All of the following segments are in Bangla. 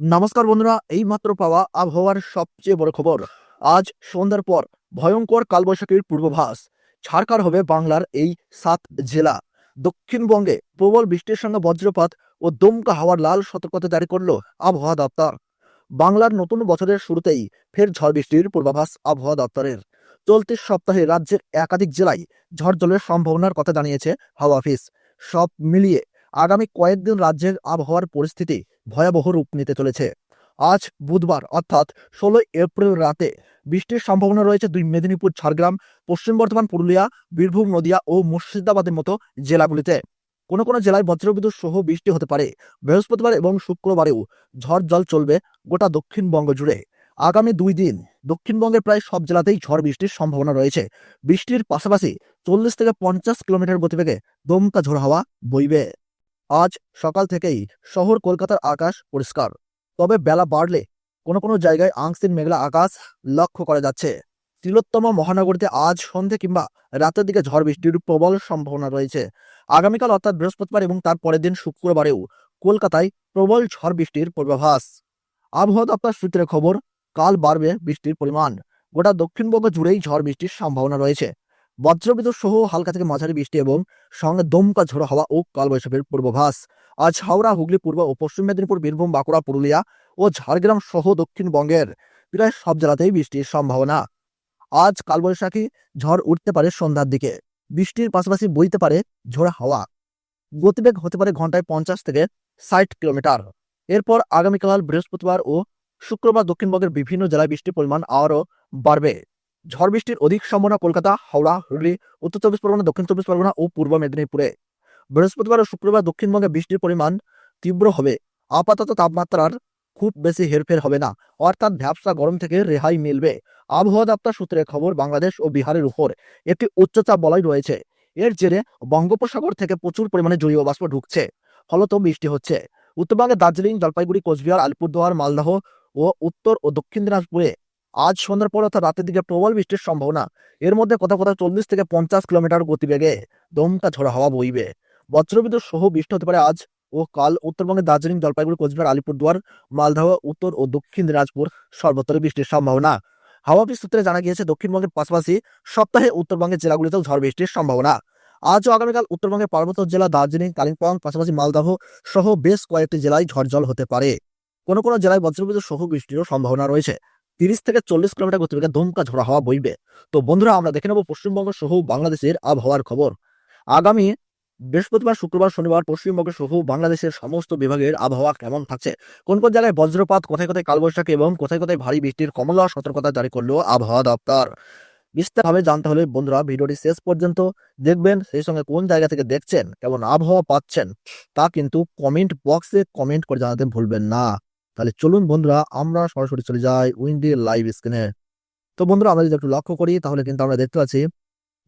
নমস্কার বন্ধুরা এই মাত্র পাওয়া আবহাওয়ার সবচেয়ে বড় খবর। আজ সন্ধ্যার পর ভয়ঙ্কর কালবৈশাখীর পূর্বাভাস। ছাড়কার হবে বাংলার এই সাত জেলা। দক্ষিণবঙ্গে প্রবল বৃষ্টির সঙ্গে বজ্রপাত ও দমকা হাওয়ার লাল সতর্কতা জারি করল আবহাওয়া দপ্তর। বাংলার নতুন বছরের শুরুতেই ফের ঝড় বৃষ্টির পূর্বাভাস আবহাওয়া দপ্তরের। চলতি সপ্তাহে রাজ্যের একাধিক জেলায় ঝড় জলের সম্ভাবনার কথা জানিয়েছে হাওয়া অফিস। সব মিলিয়ে আগামী কয়েকদিন রাজ্যের আবহাওয়ার পরিস্থিতি ভয়াবহ রূপ নিতে চলেছে। আজ বুধবার, অর্থাৎ ষোলোই এপ্রিল রাতে বৃষ্টির সম্ভাবনা রয়েছে দুই মেদিনীপুর, ঝাড়গ্রাম, পশ্চিম বর্ধমান, পুরুলিয়া, বীরভূম, নদিয়া ও মুর্শিদাবাদের মতো জেলাগুলিতে। কোনো কোনো জেলায় বজ্রবিদ্যুৎ সহ বৃষ্টি হতে পারে। বৃহস্পতিবার এবং শুক্রবারেও ঝড় জল চলবে গোটা দক্ষিণবঙ্গ জুড়ে। আগামী দুই দিন দক্ষিণবঙ্গের প্রায় সব জেলাতেই ঝড় বৃষ্টির সম্ভাবনা রয়েছে। বৃষ্টির পাশাপাশি চল্লিশ থেকে পঞ্চাশ কিলোমিটার গতিবেগে দমকা ঝোড়ো হাওয়া বইবে। আজ সকাল থেকেই শহর কলকাতার আকাশ পরিষ্কার। তবে বেলা বাড়লে কোনো কোনো জায়গায় আংশিক মেঘলা আকাশ লক্ষ্য করা যাচ্ছে। তিলোত্তম মহানগরীতে আজ সন্ধে কিংবা রাতের দিকে ঝড় বৃষ্টির প্রবল সম্ভাবনা রয়েছে। আগামীকাল অর্থাৎ বৃহস্পতিবার এবং তার পরের দিন শুক্রবারেও কলকাতায় প্রবল ঝড় বৃষ্টির পূর্বাভাস। আবহাওয়া দপ্তর সূত্রে খবর, কাল বাড়বে বৃষ্টির পরিমাণ। গোটা দক্ষিণবঙ্গ জুড়েই ঝড় বৃষ্টির সম্ভাবনা রয়েছে। বজ্রবিদ্যুৎ সহ হালকা থেকে মাঝারি বৃষ্টি এবং সঙ্গে দমকা ঝোড়ো হাওয়া ও কালবৈশাখীর পূর্বাভাস। আজ হাওড়া, হুগলি, পূর্ব ও পশ্চিম মেদিনীপুর, বীরভূম, বাঁকুড়া, পুরুলিয়া ও ঝাড়গ্রাম সহ দক্ষিণবঙ্গের প্রায় সব জেলাতেই বৃষ্টির সম্ভাবনা। আজ কালবৈশাখী ঝড় উঠতে পারে সন্ধ্যার দিকে। বৃষ্টির পাশাপাশি বইতে পারে ঝোড়া হাওয়া। গতিবেগ হতে পারে ঘন্টায় পঞ্চাশ থেকে ষাট কিলোমিটার। এরপর আগামীকাল বৃহস্পতিবার ও শুক্রবার দক্ষিণবঙ্গের বিভিন্ন জেলায় বৃষ্টির পরিমাণ আরও বাড়বে। ঝড় বৃষ্টির অধিক সম্ভাবনা কলকাতা, হাওড়া, হুগলি, উত্তর চব্বিশ পরগনা, দক্ষিণ চব্বিশ পরগনা ও পূর্ব মেদিনীপুরে। বৃহস্পতিবার ও শুক্রবার দক্ষিণবঙ্গে বৃষ্টির পরিমাণ তীব্র হবে। আপাতত তাপমাত্রার খুব বেশি হেরফের হবে না। অর্থাৎ ভ্যাবসা গরম থেকে রেহাই মিলবে। আবহাওয়া দপ্তর সূত্রে খবর, বাংলাদেশ ও বিহারের উপর একটি উচ্চচাপ বলয় রয়েছে। এর জেরে বঙ্গোপসাগর থেকে প্রচুর পরিমাণে জলীয় বাষ্প ঢুকছে। ফলত বৃষ্টি হচ্ছে। উত্তরবঙ্গে দার্জিলিং, জলপাইগুড়ি, কোচবিহার, আলিপুরদুয়ার, মালদহ ও উত্তর ও দক্ষিণ দিনাজপুরে আজ সন্ধ্যার পর অর্থাৎ রাতের দিকে প্রবল বৃষ্টির সম্ভাবনা। এর মধ্যে কোথাও কোথাও চল্লিশ থেকে পঞ্চাশ কিলোমিটার গতিবেগে দমকা ঝোড়া হাওয়া বইবে। বজ্রবিদ্যুৎ সহ বৃষ্টি হতে পারে আজ ও কাল উত্তরবঙ্গের দার্জিলিং, জলপাইগুড়ি, কোচবিহার, আলিপুরদুয়ার, মালদহ, উত্তর ও দক্ষিণ দিনাজপুর সর্বত্র বৃষ্টির সম্ভাবনা। হাওয়া অফিস সূত্রে জানা গিয়েছে, দক্ষিণবঙ্গের পাশাপাশি সপ্তাহে উত্তরবঙ্গের জেলাগুলিতেও ঝড় বৃষ্টির সম্ভাবনা। আজ ও আগামীকাল উত্তরবঙ্গের পার্বত্য জেলা দার্জিলিং, কালিম্পং, পাশাপাশি মালদহ সহ বেশ কয়েকটি জেলায় ঝড় জল হতে পারে। কোনো কোনো জেলায় বজ্রবিদ্যুৎ সহ বৃষ্টিরও সম্ভাবনা রয়েছে। তিরিশ থেকে চল্লিশ কিলোমিটার গতিবেগে দমকা ঝোড়া হাওয়া বইবে। তো বন্ধুরা, আমরা দেখে নেব পশ্চিমবঙ্গ সহ বাংলাদেশের আবহাওয়ার খবর। আগামী বৃহস্পতিবার, শুক্রবার, শনিবার পশ্চিমবঙ্গ সহ বাংলাদেশের সমস্ত বিভাগের আবহাওয়া কেমন থাকছে? কোন কোন জায়গায় বজ্রপাত, কোথায় কোথায় কালবৈশাখী এবং কোথায় কোথায় ভারী বৃষ্টির কমলা সতর্কতা জারি করল আবহাওয়া দপ্তর? বিস্তারভাবে জানতে হলে বন্ধুরা ভিডিওটি শেষ পর্যন্ত দেখবেন, সেই সঙ্গে কোন জায়গা থেকে দেখছেন, কেমন আবহাওয়া পাচ্ছেন, তা কিন্তু কমেন্ট বক্সে কমেন্ট করে জানাতে ভুলবেন না। তাহলে চলুন বন্ধুরা, আমরা সরাসরি চলে যাই উইন্ডি লাইভ স্ক্রিনে তো বন্ধুরা, আমরা যদি একটু লক্ষ্য করি, তাহলে কিন্তু আমরা দেখতে পাচ্ছি,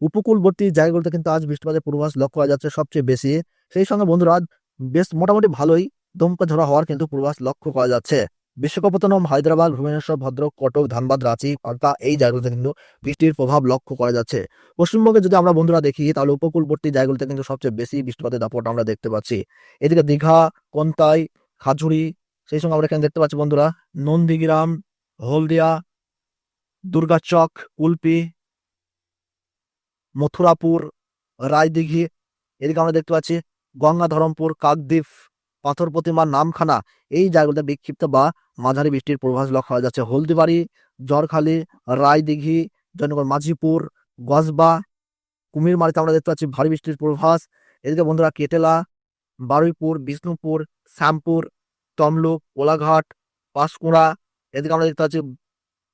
উপকূলবর্তী জায়গাগুলোতে কিন্তু আজ বৃষ্টিপাতের পূর্বাভাস লক্ষ্য করা যাচ্ছে সবচেয়ে বেশি। সেই সঙ্গে বন্ধুরা, বেশ মোটামুটি ভালোই দমকা ঝোড়া হওয়ার কিন্তু পূর্বাভাস লক্ষ্য করা যাচ্ছে। বিশাখাপত্তনম হায়দ্রাবাদ, ভুবনেশ্বর, ভদ্রক, কটক, ধানবাদ, রাঁচি পাল্টা এই জায়গাগুলোতে কিন্তু বৃষ্টির প্রভাব লক্ষ্য করা যাচ্ছে। পশ্চিমবঙ্গে যদি আমরা বন্ধুরা দেখি, তাহলে উপকূলবর্তী জায়গাগুলোতে কিন্তু সবচেয়ে বেশি বৃষ্টিপাতের দাপট আমরা দেখতে পাচ্ছি। এদিকে দীঘা, কন্তাই, খাজুরি সেই সঙ্গে আমরা এখানে দেখতে পাচ্ছি বন্ধুরা, নন্দীগ্রাম, হলদিয়া, দুর্গাচক কুলপি মথুরাপুর, রায়দিঘি, এদিকে আমরা দেখতে পাচ্ছি গঙ্গাধরমপুর, কাকদ্বীপ পাথর প্রতিমা নামখানা। এই জায়গাগুলোতে বিক্ষিপ্ত বা মাঝারি বৃষ্টির পূর্বাভাস লক্ষ্য করা যাচ্ছে। হলদিবাড়ি, জরখালি, রায়দিঘি, জয়নগর, মাঝিপুর, গজবা, কুমিরমারিতে আমরা দেখতে পাচ্ছি ভারী বৃষ্টির পূর্বাভাস। এদিকে বন্ধুরা, কেটেলা, বারুইপুর, বিষ্ণুপুর, শ্যামপুর তমলুক কোলাঘাট, পাঁশকুড়া, এদিকে আমরা দেখতে পাচ্ছি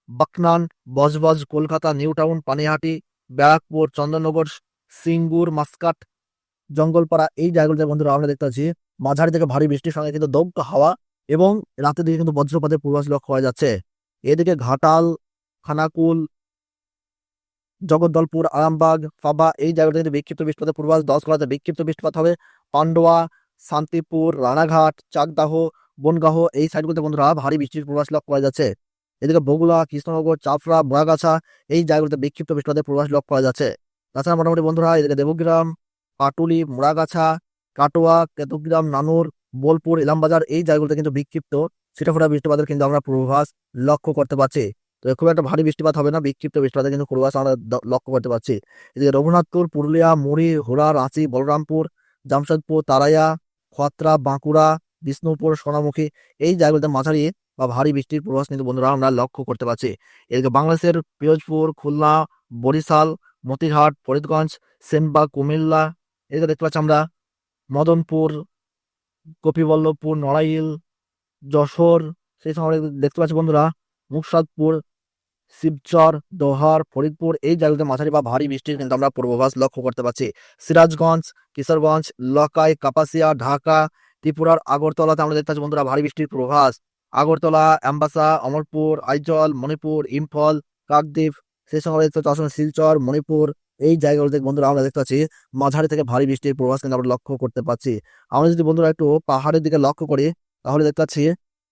বাকনান, বজবজ, কলকাতা, নিউ টাউন, পানিহাটি, ব্যারাকপুর, চন্দননগর, সিঙ্গুর, মাস্কাট, জঙ্গলপাড়া, এই জায়গাগুলোতে বন্ধুরা আমরা দেখতে পাচ্ছি মাঝারি থেকে ভারী বৃষ্টির সঙ্গে কিন্তু দমকা হাওয়া এবং রাতের দিকে কিন্তু বজ্রপাতের পূর্বাস লক্ষ্য করা যাচ্ছে। এদিকে ঘাটাল, খানাকুল, জগদ্দলপুর, আরামবাগ, ফাবা, এই জায়গাটাতে কিন্তু বিক্ষিপ্ত বৃষ্টিপাতের পূর্বাস দশ করাতে বিক্ষিপ্ত বৃষ্টিপাত হবে। পান্ডোয়া, শান্তিপুর, রানাঘাট, চাকদাহ বনগাহ এই সাইডগুলোতে বন্ধুরা ভারী বৃষ্টির পূর্বাভাস লক্ষ্য করা যাচ্ছে। এদিকে বগুলা কৃষ্ণনগর, চাপড়া বোয়াগাছা এই জায়গাগুলোতে বিক্ষিপ্ত বৃষ্টিপাতের পূর্বাভাস লক্ষ্য করা যাচ্ছে। তাছাড়া মোটামুটি বন্ধুরা এদিকে দেবগ্রাম, পাটুলি, মোড়াগাছা, কাটোয়া, কেতুগ্রাম, নানুর, বোলপুর, ইলামবাজার এই জায়গাগুলোতে কিন্তু বিক্ষিপ্ত ছিটাফোটা বৃষ্টিপাতের কিন্তু আমরা পূর্বাভাস লক্ষ্য করতে পারছি। তো খুব একটা ভারী বৃষ্টিপাত হবে না, বিক্ষিপ্ত বৃষ্টিপাতের কিন্তু পূর্বাভাস আমরা লক্ষ্য করতে পারছি। এদিকে রঘুনাথপুর, পুরুলিয়া, মুড়ি, হুড়া, রাঁচি, বলরামপুর, জামশেদপুর, তারাইয়া খতরা বাঁকুড়া বিষ্ণুপুর, সোনামুখী, এই জায়গাগুলোতে মাঝারি বা ভারী বৃষ্টির পূর্বাভাস কিন্তু বন্ধুরা আমরা লক্ষ্য করতে পারছি। এদিকে বাংলাদেশের পিরোজপুর, খুলনা, বরিশাল, মতিহাট, ফরিদগঞ্জ সেনবাগ কুমিল্লা, এদিকে দেখতে পাচ্ছি আমরা মদনপুর, গোপীবল্লভপুর, নড়াইল, যশোর, সেই সময় দেখতে পাচ্ছি বন্ধুরা মুকসাদপুর, শিবচর, দোহার, ফরিদপুর, এই জায়গাতে মাঝারি বা ভারী বৃষ্টির কিন্তু আমরা পূর্বাভাস লক্ষ্য করতে পারছি। সিরাজগঞ্জ, কিশোরগঞ্জ, লকাই, কাপাসিয়া, ঢাকা ত্রিপুরার আগরতলাতে আমরা দেখতে পাচ্ছি, বন্ধুরা, ভারী বৃষ্টির পূর্বাভাস আগরতলা, অ্যাম্বাসা অমরপুর আইজল, মণিপুর, ইম্ফল, কাকদ্বীপ সেই সঙ্গে দেখতে পাচ্ছি আসামের শিলচর, মণিপুর, এই জায়গাগুলোতে বন্ধুরা আমরা দেখতে পাচ্ছি, মাঝারি থেকে ভারী বৃষ্টির পূর্বাভাস কিন্তু আমরা লক্ষ্য করতে পারছি আমরা যদি বন্ধুরা একটু পাহাড়ের দিকে লক্ষ্য করি, তাহলে দেখতে পাচ্ছি,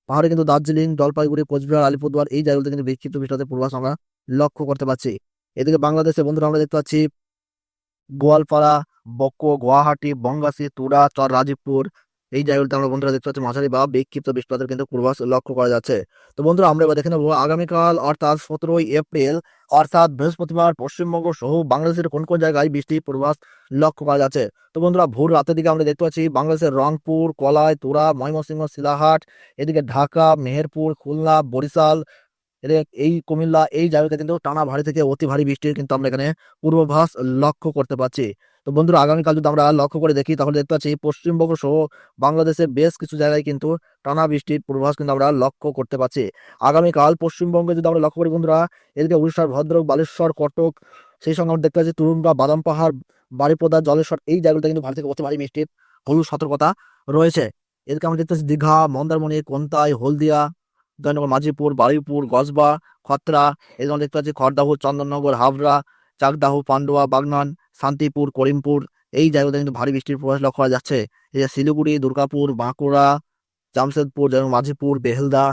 পাহাড়ে কিন্তু দার্জিলিং, জলপাইগুড়ি, কোচবিহার, আলিপুরদুয়ার, এই জায়গাগুলোতে কিন্তু বিক্ষিপ্ত বৃষ্টিপাতের পূর্বাভাস আমরা লক্ষ্য করতে পারছি এদিকে বাংলাদেশে বন্ধুরা আমরা দেখতে পাচ্ছি, গোয়ালপাড়া বক্কো গুয়াহাটি বঙ্গাসি তুরা, চর, রাজীবপুর এই জায়গাগুলোতে আমরা বন্ধুরা দেখতে পাচ্ছি, মাঝারি বা বিক্ষিপ্ত বৃষ্টিপাতের কিন্তু পূর্বাভাস লক্ষ্য করা যাচ্ছে। তো বন্ধুরা, আমরা এবার দেখে নেব আগামীকাল, অর্থাৎ সতেরোই এপ্রিল, অর্থাৎ বৃহস্পতিবার, পশ্চিমবঙ্গ সহ বাংলাদেশের কোন কোন জায়গায় বৃষ্টির পূর্বাস লক্ষ্য করা যাচ্ছে? তো বন্ধুরা, ভোর রাতের দিকে আমরা দেখতে পাচ্ছি বাংলাদেশের রংপুর, কলাই, তোরা, ময়মনসিংহ, শিলাহাট, এদিকে ঢাকা, মেহেরপুর, খুলনা, বরিশাল এই কুমিল্লা, এই জায়গাতে কিন্তু টানা ভারী থেকে অতি ভারী বৃষ্টির কিন্তু আমরা এখানে পূর্বাভাস লক্ষ্য করতে পারছি তো বন্ধুরা, আগামীকাল যদি আমরা লক্ষ্য করে দেখি, তাহলে দেখতে পাচ্ছি পশ্চিমবঙ্গ সহ বাংলাদেশের বেশ কিছু জায়গায় কিন্তু টানা বৃষ্টির পূর্বাভাস কিন্তু আমরা লক্ষ্য করতে পারছি আগামীকাল পশ্চিমবঙ্গে যদি আমরা লক্ষ্য করি বন্ধুরা, এদিকে উড়িষ্যার ভদ্রক, বালেশ্বর, কটক, সেই সঙ্গে আমরা দেখতে পাচ্ছি তুরুঙ্গা বাদাম পাহাড় বাড়িপদা জলেশ্বর, এই জায়গাগুলোতে কিন্তু ভারী থেকে অতি ভারী বৃষ্টির হলুদ সতর্কতা রয়েছে। এদিকে আমরা দেখতে পাচ্ছি দীঘা, মন্দারমণি, কোন্তাই, হলদিয়া জয়নগর মাঝিপুর, বারুইপুর, গজবা, খতরা আমরা দেখতে পাচ্ছি খড়দাহ, চন্দননগর, হাবড়া, চাকদাহ, পান্ডুয়া, বাগনান, শান্তিপুর, করিমপুর, এই জায়গাতে কিন্তু ভারী বৃষ্টির প্রভাস লক্ষ্য করা যাচ্ছে। যে শিলিগুড়ি, দুর্গাপুর, বাঁকুড়া, জামশেদপুর, যেমন মাঝিপুর বেহেলদা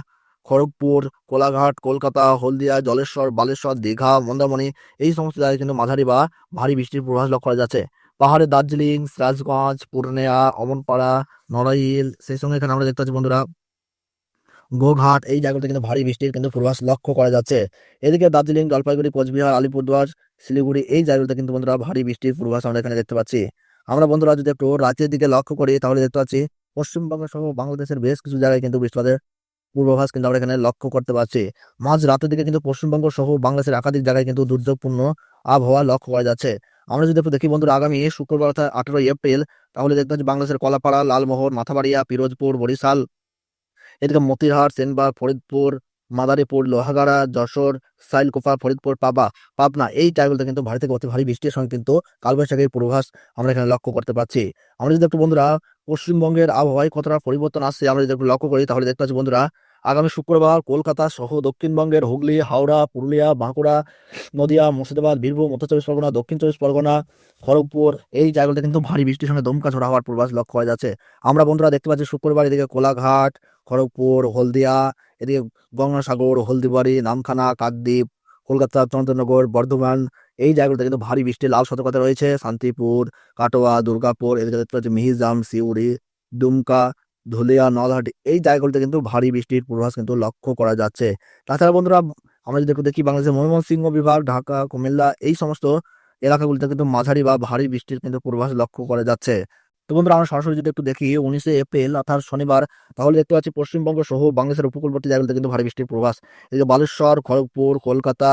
খড়গপুর, কোলাঘাট, কলকাতা, হলদিয়া, জলেশ্বর, বালেশ্বর, দীঘা, মন্দারমণি, এই সমস্ত জায়গায় কিন্তু মাঝারি বা ভারী বৃষ্টির প্রভাস লক্ষ্য করা যাচ্ছে। পাহাড়ে দার্জিলিং, সিরাজগঞ্জ পূর্ণিয়া অমনপাড়া, নড়াইল, সেই সঙ্গে এখানে আমরা দেখতে পাচ্ছি বন্ধুরা গোঘাট, এই জায়গাতে কিন্তু ভারী বৃষ্টির কিন্তু পূর্বাভাস লক্ষ্য করা যাচ্ছে। এদিকে দার্জিলিং, জলপাইগুড়ি, কোচবিহার, আলিপুরদুয়ার, শিলিগুড়ি, এই জায়গাগুলোতে কিন্তু বন্ধুরা ভারী বৃষ্টির পূর্বাভাস আমরা এখানে দেখতে পাচ্ছি। আমরা বন্ধুরা যদি একটু রাতের দিকে লক্ষ্য করি, তাহলে দেখতে পাচ্ছি পশ্চিমবঙ্গ সহ বাংলাদেশের বেশ কিছু জায়গায় কিন্তু বৃষ্টিপাতের পূর্বাভাস কিন্তু আমরা এখানে লক্ষ্য করতে পারছি মাঝ রাতের দিকে কিন্তু পশ্চিমবঙ্গ সহ বাংলাদেশের একাধিক জায়গায় কিন্তু দুর্যোগপূর্ণ আবহাওয়া লক্ষ্য করা যাচ্ছে। আমরা যদি একটু দেখি বন্ধুরা, আগামী শুক্রবার অর্থাৎ আঠারোই এপ্রিল, তাহলে দেখতে পাচ্ছি বাংলাদেশের কলাপাড়া, লালমোহর, মাথাবাড়িয়া, পিরোজপুর, বরিশাল এদিকে মতিহার, সেনবাগ, ফরিদপুর, মাদারীপুর, লোহাগাড়া, যশোর সাইলকোপা ফরিদপুর পাবা পাবনা, এই জায়গাগুলোতে কিন্তু ভারী থেকে অতি ভারী বৃষ্টির সঙ্গে কিন্তু কালবৈশাখীর পূর্বাভাস আমরা এখানে লক্ষ্য করতে পারছি। আমরা যদি একটু বন্ধুরা পশ্চিমবঙ্গের আবহাওয়ায় কতটা পরিবর্তন আসছে আমরা যদি একটু লক্ষ্য করি তাহলে দেখতে পাচ্ছি বন্ধুরা, আগামী শুক্রবার কলকাতা সহ দক্ষিণবঙ্গের হুগলি, হাওড়া, পুরুলিয়া, বাঁকুড়া, নদিয়া, মুর্শিদাবাদ, বীরভূম, উত্তর চব্বিশ পরগনা, দক্ষিণ চব্বিশ পরগনা, খড়গপুর, এই জায়গাগুলোতে কিন্তু ভারী বৃষ্টির সঙ্গে দমকা ঝোড়া হওয়ার পূর্বাভাস লক্ষ্য করা যাচ্ছে। আমরা বন্ধুরা দেখতে পাচ্ছি শুক্রবার এদিকে কোলাঘাট খড়গপুর, হলদিয়া, এদিকে গঙ্গাসাগর, হলদিবাড়ি, নামখানা, কাকদ্বীপ, কলকাতা চন্দ্রনগর বর্ধমান, এই জায়গাগুলোতে কিন্তু ভারী বৃষ্টির লাল সতর্কতা রয়েছে। শান্তিপুর, কাটোয়া, দুর্গাপুর, এদিকে দেখতে পাচ্ছি মিহিজাম, সিউড়ি, দুমকা, ধুলিয়া, নলহাটি, এই জায়গাগুলোতে কিন্তু ভারী বৃষ্টির পূর্বাভাস কিন্তু লক্ষ্য করা যাচ্ছে। তাছাড়া বন্ধুরা, আমরা যদি একটু দেখি বাংলাদেশের ময়মনসিংহ বিভাগ, ঢাকা, কুমিল্লা, এই সমস্ত এলাকাগুলিতে কিন্তু মাঝারি বা ভারী বৃষ্টির কিন্তু পূর্বাভাস লক্ষ্য করা যাচ্ছে। তো বন্ধুরা, আমরা সরাসরি যদি একটু দেখি, উনিশে এপ্রিল, অর্থাৎ শনিবার, তাহলে দেখতে পাচ্ছি পশ্চিমবঙ্গ সহ বাংলাদেশের উপকূলবর্তী জায়গাগুলোতে কিন্তু ভারী বৃষ্টির পূর্বাভাস। এদিকে বালেশ্বর, খড়গপুর, কলকাতা,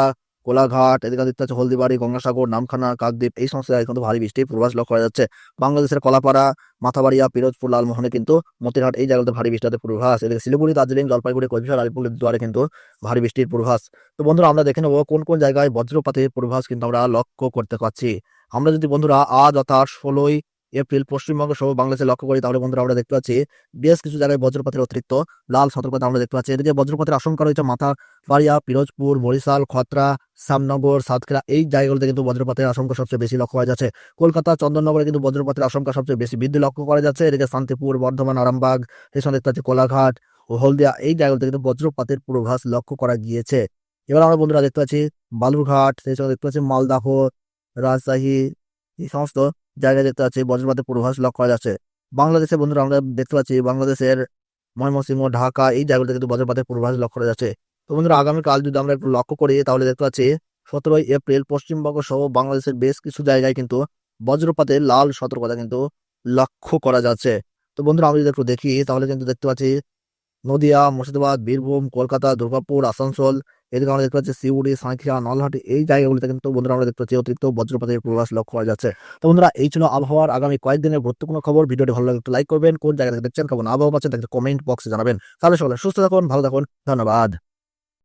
কোলাঘাট, এদিকে দেখতে পাচ্ছি হলদিবাড়ি, গঙ্গাসাগর, নামখানা, কাকদ্বীপ, এই সমস্ত জায়গায় কিন্তু ভারী বৃষ্টির পূর্বাভাস লক্ষ্য করা যাচ্ছে। বাংলাদেশের কলাপাড়া, মাথাবাড়িয়া, পিরোজপুর, লালমোহনে কিন্তু মতিরহাট, এই জায়গাতে ভারী বৃষ্টিতে পূর্বাভাস। এদিকে শিলিগুড়ি, দার্জিলিং, জলপাইগুড়ি, কোচবিহার, আলিপুর দুয়ারে কিন্তু ভারী বৃষ্টির পূর্বাভাস। তো বন্ধুরা, আমরা দেখে নেব কোন কোন জায়গায় বজ্রপাতের পূর্বাভাস কিন্তু আমরা লক্ষ্য করতে পারছি। আমরা যদি বন্ধুরা, আজ অর্থাৎ ষোলোই এপ্রিল, পশ্চিমবঙ্গ সহ বাংলাদেশে লক্ষ্য করি তাহলে বন্ধুরা আমরা দেখতে পাচ্ছি বেশ কিছু জায়গায় বজ্রপাতের অতিরিক্ত লাল সতর্কতা আমরা দেখতে পাচ্ছি। এদিকে বজ্রপাতের আশঙ্কা রয়েছে মাথা বাড়িয়া পিরোজপুর, বরিশাল, খতরা শ্যামনগর সাতক্ষীরা এই জায়গাগুলোতে কিন্তু বজ্রপাতের আশঙ্কা সবচেয়ে বেশি লক্ষ্য করা যাচ্ছে। কলকাতা, চন্দননগরে কিন্তু বজ্রপাতের আশঙ্কা সবচেয়ে বেশি বৃদ্ধি লক্ষ্য করা যাচ্ছে। এদিকে শান্তিপুর, বর্ধমান, আরামবাগ সেই সঙ্গে দেখতে পাচ্ছি কোলাঘাট ও হলদিয়া এই জায়গাগুলোতে কিন্তু বজ্রপাতের পূর্বাভাস লক্ষ্য করা গিয়েছে। এবার আমরা বন্ধুরা দেখতে পাচ্ছি বালুরঘাট সেই সঙ্গে দেখতে পাচ্ছি মালদাহ, রাজশাহী এই সমস্ত জায়গায় দেখতে পাচ্ছি বজ্রপাতের পূর্বাভাস লক্ষ্য করা যাচ্ছে। বাংলাদেশে বন্ধুরা আমরা দেখতে পাচ্ছি, বাংলাদেশের ময়মনসিংহ, ঢাকা, এই জায়গাগুলোতে কিন্তু বজ্রপাতের পূর্বাভাস লক্ষ্য করা যাচ্ছে। তো বন্ধুরা, আগামীকাল যদি আমরা একটু লক্ষ্য করি, তাহলে দেখতে পাচ্ছি, সতেরোই এপ্রিল পশ্চিমবঙ্গ সহ বাংলাদেশের বেশ কিছু জায়গায় কিন্তু বজ্রপাতের লাল সতর্কতা কিন্তু লক্ষ্য করা যাচ্ছে। তো বন্ধুরা আমরা যদি একটু দেখি, তাহলে কিন্তু দেখতে পাচ্ছি, নদিয়া, মুর্শিদাবাদ, বীরভূম, কলকাতা, দুর্গাপুর, আসানসোল এদিকে আমরা দেখতে পাচ্ছি সিউড়ি সাঁখিয়া নলহাটি, এই জায়গাগুলিতে কিন্তু বন্ধুরা আমরা দেখতে পাচ্ছি অতিরিক্ত বজ্রপাতের প্রবাস লক্ষ্য করা যাচ্ছে। তো বন্ধুরা, এই ছিল আবহাওয়ার আগামী কয়েকদিনের গুরুত্বপূর্ণ খবর। ভিডিওটি ভালো লাগলে একটু লাইক করবেন। কোন জায়গা থেকে দেখছেন, কেমন আবহাওয়া পাচ্ছেন তাকে কমেন্ট বক্সে জানাবেন। তাহলে সকলে সুস্থ থাকুন, ভালো থাকুন, ধন্যবাদ।